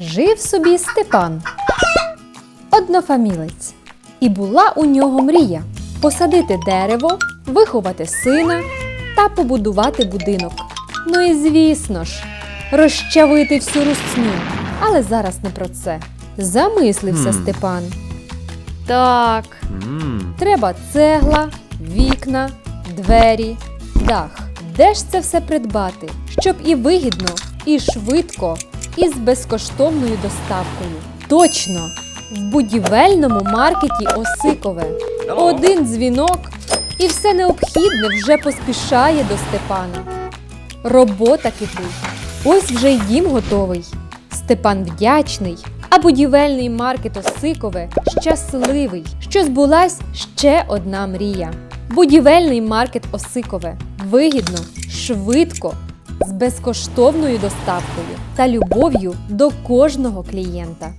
Жив собі Степан, однофамілець. І була у нього мрія посадити дерево, виховати сина та побудувати будинок. Ну і звісно ж, розчавити всю русню. Але зараз не про це. Замислився Хм. Степан. Так, М, Треба цегла, вікна, двері, дах. Де ж це все придбати, щоб і вигідно, і швидко, і з безкоштовною доставкою? Точно! В будівельному маркеті Осикове. Один дзвінок, і все необхідне вже поспішає до Степана. Робота кипить. Ось вже й дім готовий. Степан вдячний, а будівельний маркет Осикове щасливий, що збулась ще одна мрія. Будівельний маркет Осикове вигідно, швидко, з безкоштовною доставкою та любов'ю до кожного клієнта.